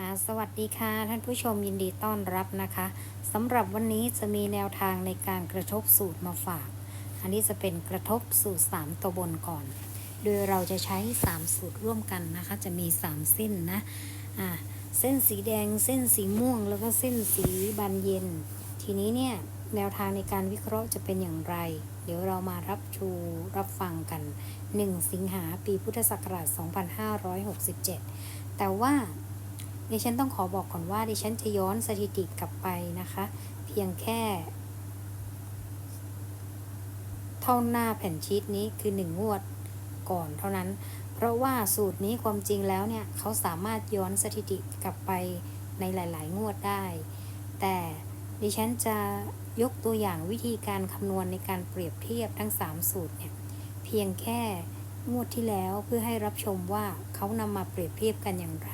อ่าสวัสดีค่ะ ท่านผู้ชมยินดีต้อนรับนะคะสำหรับวันนี้จะมีแนวทางในการกระทบสูตรมาฝาก อันนี้จะเป็นกระทบสูตร 3 ตัวบนก่อน โดยเราจะใช้ 3 สูตรร่วมกันนะคะ จะมี 3 เส้นนะอ่าเส้นสีแดงเส้นสีม่วง แล้วก็เส้นสีบานเย็น ทีนี้เนี่ยแนวทางในการวิเคราะห์จะเป็นอย่างไร เดี๋ยวเรามารับชูรับฟังกัน 1 สิงหาปีพุทธศักราช 2567 แต่ว่า ดิฉันต้องขอบอกก่อนว่าดิฉันจะย้อนสถิติกลับไปนะคะ เพียงแค่ เท่าหน้าแผ่นชีตนี้คือหนึ่งงวดก่อนเท่านั้น เพราะว่าสูตรนี้ความจริงแล้วเนี่ยเขาสามารถย้อนสถิติกลับไปในหลาย ๆ งวดได้ แต่ดิฉันจะยกตัวอย่างวิธีการคำนวณในการเปรียบเทียบทั้ง 3 สูตรเนี่ยเพียงแค่งวดที่แล้วเพื่อให้รับชมว่าเขานำมาเปรียบเทียบกันอย่างไร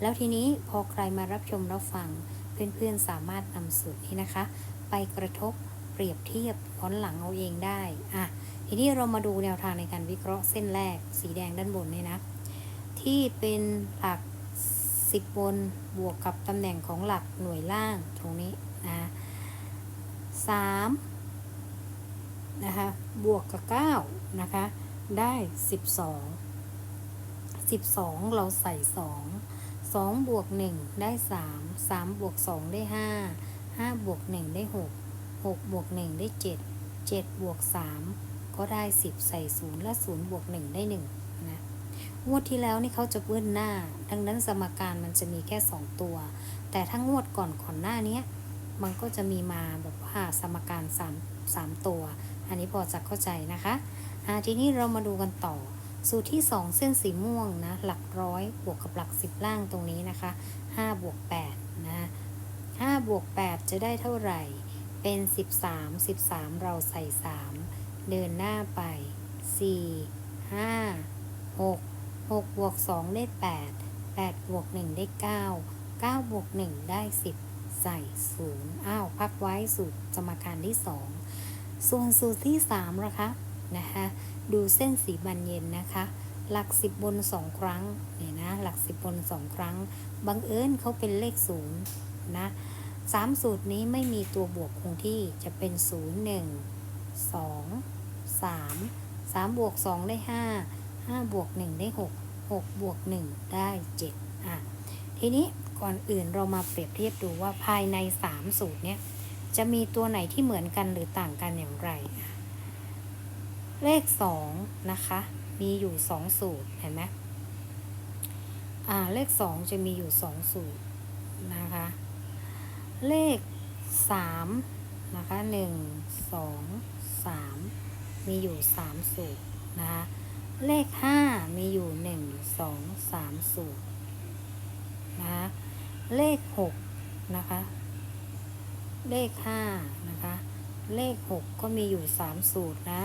แล้วทีนี้พอใครมารับชมรับฟัง เพื่อนๆสามารถนำสูตรนี้นะคะ ไปกระทบเปรียบเทียบย้อนหลังเอาเองได้อะทีนี้เรามาดูแนวทางในการวิเคราะห์เส้นแรกสีแดงด้านบนเนี่ยนะ ที่เป็นหลัก 10 บนบวกกับตำแหน่งของหลักหน่วยล่างตรงนี้นะสามนะคะบวกกับ 9 นะคะ ได้ 12 12 เราใส่ 2 2บวก1ได้ 3 3บวก2ได้ 5 5บวก1ได้ 6 6บวก1ได้ 7 7บวก3ก็ได้ 10 ใส่ 0 และ0บวก1ได้1นะงวดที่แล้วนี่เขาจะเบิ้ลหน้า ดังนั้นสมการมันจะมีแค่ 2 ตัว แต่ถ้างวดก่อนก่อนหน้านี้มันก็จะมีมาแบบว่าสมการ3 3ตัว อันนี้พอจะเข้าใจนะคะอ่าทีนี้เรามาดูกันต่อ สูตรที่ 2 เส้นสีม่วงนะหลักร้อยบวกกับหลัก 10 ล่างตรงนี้นะคะ5บวก8นะ5บวก8จะได้เท่าไหร่ เป็น 13 13 เราใส่ 3 เดินหน้าไป 4 5 6 6บวก2ได้ 8 8บวก1ได้ 9 9บวก1ได้ 10 ใส่ 0 อ้าว พักไว้สูตรสมการที่ 2 ส่วนสูตรที่3นะคะนะคะ ดูเส้นสีบานเย็นนะคะ หลัก10บบน2ครั้งเนี่ยนะหลัก10บบน2ครั้งบังเอิญเขาเป็นเลข0นย์นะสามสูตรนี้ไม่มีตัวบวกคงที่จะเป็น0 1 2 3 3บวก2ได้5 5บวก1ได้6 6บวก1ได้7อะทีนี้ก่อนอื่นเรามาเปรียบเทียบดูว่าภายใน3สูตรเนี้ยจะมีตัวไหนที่เหมือนกันหรือต่างกันอย่างไรอะ เลข2นะคะ มีอยู่2สูตรเห็นไหมอ่าเลข2จะมีอยู่2สูตรนะคะ เลข3นะคะ1 2 3มีอยู่3สูตรนะคะเลข5มีอยู่1 2 3สูตรนะคะเลข6นะคะ เลข5นะคะ เลข6ก็มีอยู่3สูตรนะ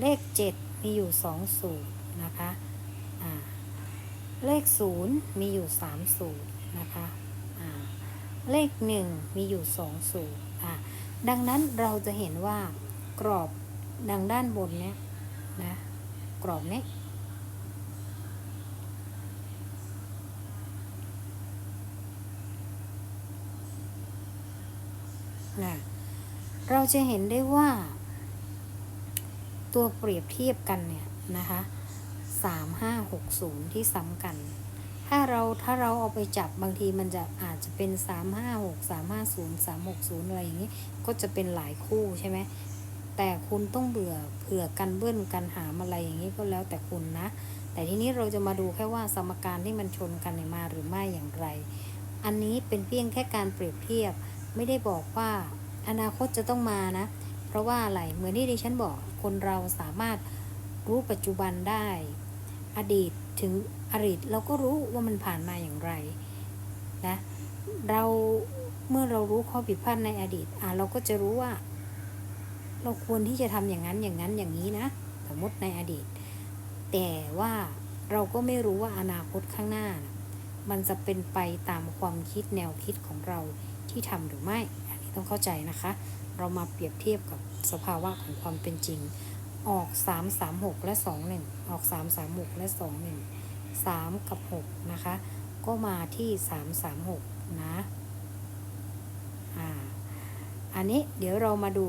เลข7มีอยู่2สูตรนะคะอ่าเลข0มีอยู่3สูตรนะคะอ่าเลข1มีอยู่2สูตรดังนั้นเราจะเห็นว่ากรอบดังด้านบนเนี้ยนะกรอบเนี้ยนะเราจะเห็นได้ว่า ตัวเปรียบเทียบกันเนี่ยนะคะสามห้าหกศูนย์ที่ซ้ำกัน ถ้าเราถ้าเราเอาไปจับบางทีมันจะอาจจะเป็นสามห้าหกสามห้าศูนย์สามหกศูนย์อะไรอย่างนี้ ก็จะเป็นหลายคู่ใช่ไหมแต่คุณต้องเบื่อเผื่อกันเบิ้ลกันหามอะไรอย่างนี้ก็แล้วแต่คุณนะ แต่ทีนี้เราจะมาดูแค่ว่าสมการที่มันชนกันมาหรือไม่อย่างไร อันนี้เป็นเพียงแค่การเปรียบเทียบ ไม่ได้บอกว่าอนาคตจะต้องมานะ ราะว่าอะไรเหมือนที่ดิฉันบอกคนเราสามารถรู้ปัจจุบันได้ อดีตถึงอดีตเราก็รู้ว่ามันผ่านมาอย่างไรนะเราเมื่อเรารู้ข้อผิดพลาดในอดีตอะเราก็จะรู้ว่า เราควรที่จะทำอย่างนั้นอย่างนั้นอย่างนี้นะสมมติในอดีต แต่ว่าเราก็ไม่รู้ว่าอนาคตข้างหน้า มันจะเป็นไปตามความคิดแนวคิดของเราที่ทำหรือไม่อันนี้ต้องเข้าใจนะคะ เรามาเปรียบเทียบกับสภาวะของความเป็นจริง ออก 3 3 6 และ 2 1 ออก 3 3 6 และ 2 1 3 กับ 6 นะคะ ก็มาที่สามสามหกนะ อ่า อันนี้เดี๋ยวเรามาดู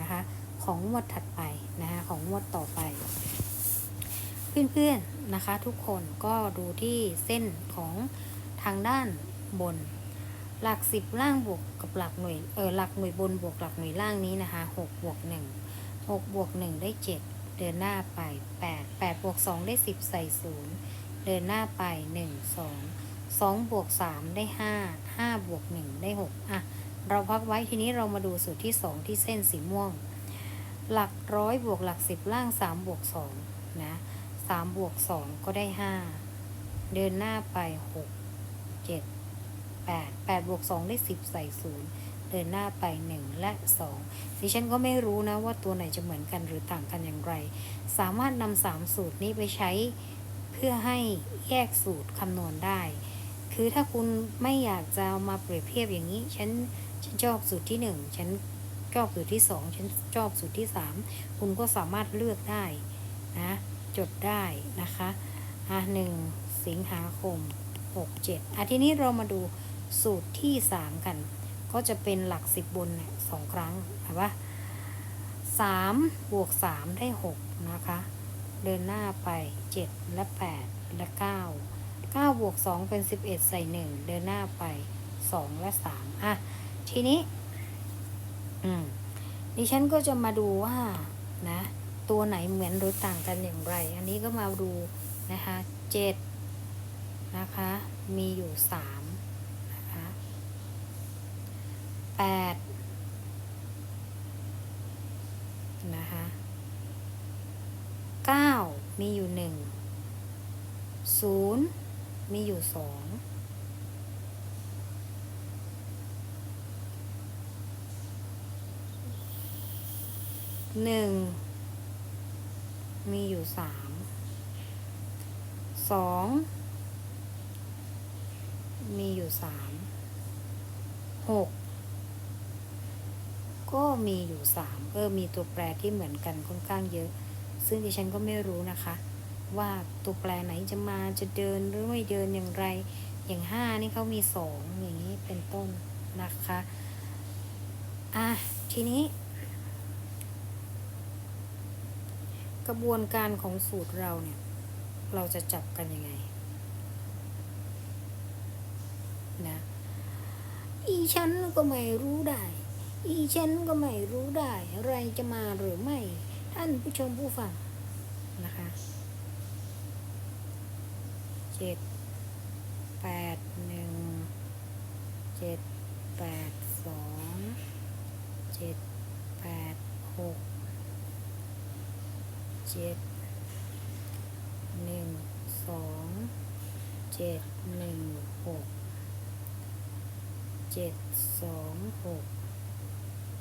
นะคะ ของงวดถัดไปนะคะของงวดต่อไป เพื่อนๆนะคะทุกคนก็ดูที่เส้นของทางด้านบน หลักสิบล่างบวกกับหลักหน่วยเออหลักหน่วยบนบวกหลักหน่วยล่างนี้นะคะหกบวกหนึ่งหกบวกหนึ่งได้เจ็ดเดินหน้าไปแปดแปดบวกสองได้สิบใส่ศูนย์เดินหน้าไปหนึ่งสองสองบวกสามได้ห้าห้าบวกหนึ่งได้หกอะเราพักไว้ทีนี้เรามาดูสูตรที่สองที่เส้นสีม่วง หลักร้อยบวกหลักสิบล่างสามบวกสองนะสามบวกสองก็ได้ห้าเดินหน้าไปหกเจ็ด 8 8บวก2ได้ 10 ใส่ 0 เดินหน้าไป 1 และ 2 ดิฉันก็ไม่รู้นะว่าตัวไหนจะเหมือนกันหรือต่างกันอย่างไร สามารถนำา3สูตรนี้ไปใช้เพื่อให้แยกสูตรคำนวณได้ คือถ้าคุณไม่อยากจะามาเปรียบเทียบอย่างนี้ ฉันฉันชอบสูตรที่ 1 ฉันชอบสูตรที่ 2 ฉันชอบสูตรที่ 3 คุณก็สามารถเลือกได้นะจดได้นะคะอะหนึ่งสิงหาคม 67อะทีนี้เรามาดู สูตรที่ 3 กัน ก็จะเป็นหลัก 10 บนเนี่ยสองครั้งเห็นปะสามบวกสามได้6นะคะ เดินหน้าไป7และ8และ9 9บวก2เป็น11ใส่1เดินหน้าไป2และ3อะ ทีนี้ อืมดิฉันก็จะมาดูว่านะ ตัวไหนเหมือนหรือต่างกันอย่างไร อันนี้ก็มาดูนะคะ7นะคะ มีอยู่3นะ 8นะคะ9มีอยู่ 1 0 มีอยู่ 2หนึ่งมีอยู่สามสองมีอยู่สามหก ก็มีอยู่สามเออมีตัวแปรที่เหมือนกันค่อนข้างเยอะ ซึ่งดิฉันก็ไม่รู้นะคะ ว่าตัวแปรไหนจะมาจะเดินหรือไม่เดินอย่างไร อย่างห้านี่เขามีสองอย่างนี้เป็นต้นนะคะอะทีนี้ กระบวนการของสูตรเราเนี่ย เราจะจับกันยังไงนะอีฉันก็ไม่รู้ได้ อีฉันก็ไม่รู้ได้ อะไรจะมาหรือไม่ ท่านผู้ชมผู้ฟังนะคะเจ็ดแปดหนึ่งเจ็ดแปดสองเจ็ดแปดหกเจ็ดหนึ่งสองเจ็ดหนึ่งหกเจ็ดสองหก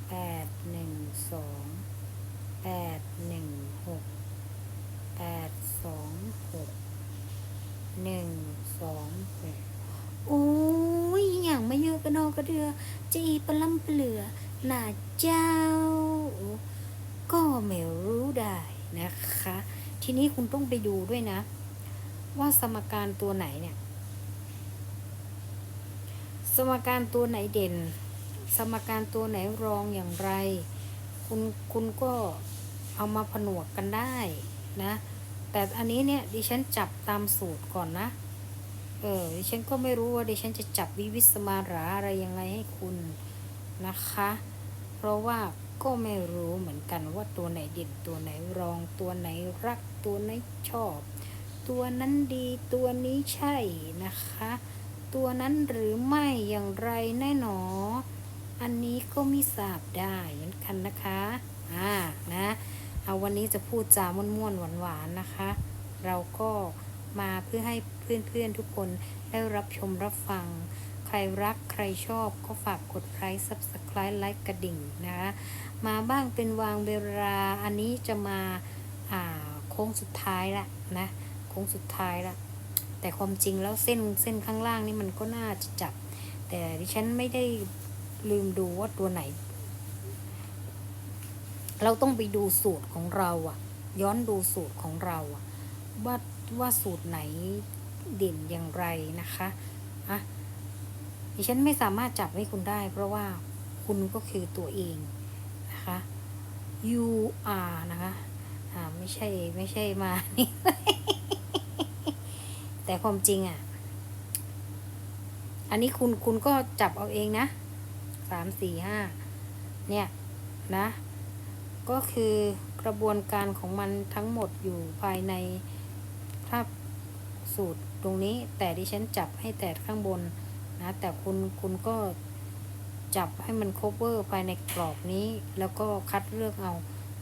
แปดหนึ่งสองแปดหนึ่งหกแปดสองหกหนึ่งสองหกโอ้ยอย่างไม่เยอะกระนอกกระเดือจะอีปลำเปลือหนาเจ้า ก็ไม่รู้ได้นะคะ ทีนี้คุณต้องไปดูด้วยนะ ว่าสมการตัวไหนเนี่ย สมการตัวไหนเด่น สมการตัวไหนรองอย่างไร คุณคุณก็เอามาผนวกกันได้นะ แต่อันนี้เนี่ยดิฉันจับตามสูตรก่อนนะ เออดิฉันก็ไม่รู้ว่าดิฉันจะจับวิวิสมาราอะไรยังไงให้คุณนะคะ เพราะว่าก็ไม่รู้เหมือนกันว่าตัวไหนเด่นตัวไหนรองตัวไหนรักตัวไหนชอบ ตัวนั้นดีตัวนี้ใช่นะคะ ตัวนั้นหรือไม่อย่างไรแน่หนอ อันนี้ก็มิทราบได้เหมือนกันนะคะ อ่า นะ เอาวันนี้จะพูดจาม่วนๆหวานๆนะคะ เราก็มาเพื่อให้เพื่อนๆทุกคนได้รับชมรับฟัง ใครรักใครชอบก็ฝากกดไลค์ subscribe ไลค์กระดิ่งนะคะมาบ้างเป็นวางเวลา อันนี้จะมา อ่า โค้งสุดท้ายละนะ โค้งสุดท้ายละแต่ความจริงแล้วเส้นเส้นข้างล่างนี่มันก็น่าจะจับ แต่ดิฉันไม่ได้ ลืมดูว่าตัวไหน เราต้องไปดูสูตรของเราอะย้อนดูสูตรของเราอะว่าว่าสูตรไหนเด่นอย่างไรนะคะอะดิฉันไม่สามารถจับให้คุณได้ เพราะว่าคุณก็คือตัวเองนะคะ you are นะคะอ่าไม่ใช่ไม่ใช่มานี่แต่ความจริงอะ อันนี้คุณคุณก็จับเอาเองนะ สามสี่ห้าเนี่ยนะ ก็คือกระบวนการของมันทั้งหมดอยู่ภายในถ้าสูตรตรงนี้ แต่ดิฉันจับให้แต่ข้างบนนะ แต่คุณคุณก็จับให้มัน cover ภายในกรอบนี้ แล้วก็คัดเลือกเอา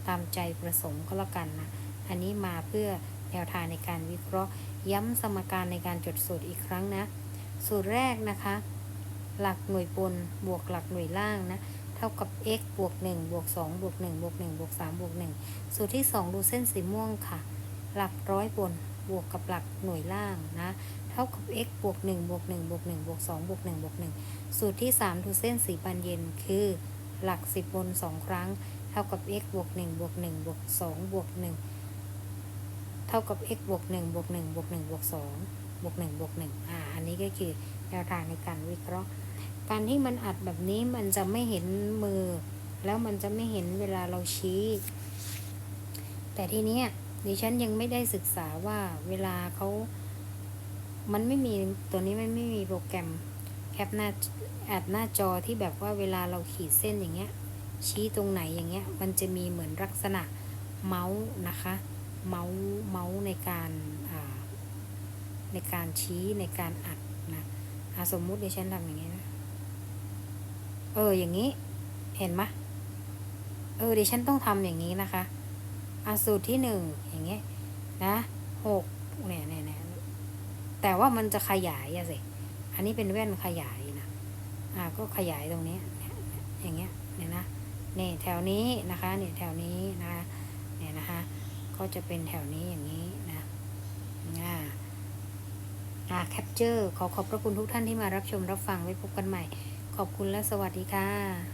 ตามใจประสงค์ก็แล้วกันนะ อันนี้มาเพื่อแนวทางในการวิเคราะห์ ย้ำสมการในการจดสูตรอีกครั้งนะ สูตรแรกนะคะ หลักหน่วยบนบวกหลักหน่วยล่างนะ เท่ากับ x บวก1บวก2บวก1บวก1บวก3บวก1สูตรที่ 2 ดูเส้นสีม่วงค่ะ หลักร้อยบนบวกกับหลักหน่วยล่างนะ เท่ากับ x บวก1บวก1บวก1บวก2บวก1บวก1สูตรที่ 3 ดูเส้นสีบานเย็นคือหลัก 10 บน 2 ครั้ง เท่ากับ x บวก1บวก1บวก2บวก1เท่ากับ x บวก1บวก1บวก1บวก2 บวก1บวก1อ่า อันนี้ก็คือแนวทางในการวิเคราะห์ การที่มันอัดแบบนี้มันจะไม่เห็นมือ แล้วมันจะไม่เห็นเวลาเราชี้ แต่ทีเนี้ยดิฉันยังไม่ได้ศึกษาว่าเวลาเขา มันไม่มีตัวนี้มันไม่มีโปรแกรมแคปหน้าอัดหน้าจอที่แบบว่าเวลาเราขีดเส้นอย่างเงี้ย ชี้ตรงไหนอย่างเงี้ย มันจะมีเหมือนลักษณะเมาส์นะคะ เมาส์เมาส์ในการอ่า ในการชี้ในการอัดนะอะสมมุติดิฉันทำอย่างเงี้นะ เอออย่างนี้ เห็นไหมเออดิฉันต้องทำอย่างนี้นะคะอาสูตรที่หนึ่งอย่างเงี้ยนะหกเนี่ยเนี่ยเนี่ยแต่ว่ามันจะขยายอะสิอันนี้เป็นแว่นขยายนะอ่าก็ขยายตรงนี้อย่างเงี้ยเนี่ยนะเนี่ยแถวนี้นะคะเนี่ยแถวนี้นะคะเนี่ยนะคะก็จะเป็นแถวนี้อย่างนี้นะอ่า แคปเจอร์ขอขอบพระคุณทุกท่านที่มารับชมรับฟังไว้พบกันใหม่ ขอบคุณและสวัสดีค่ะ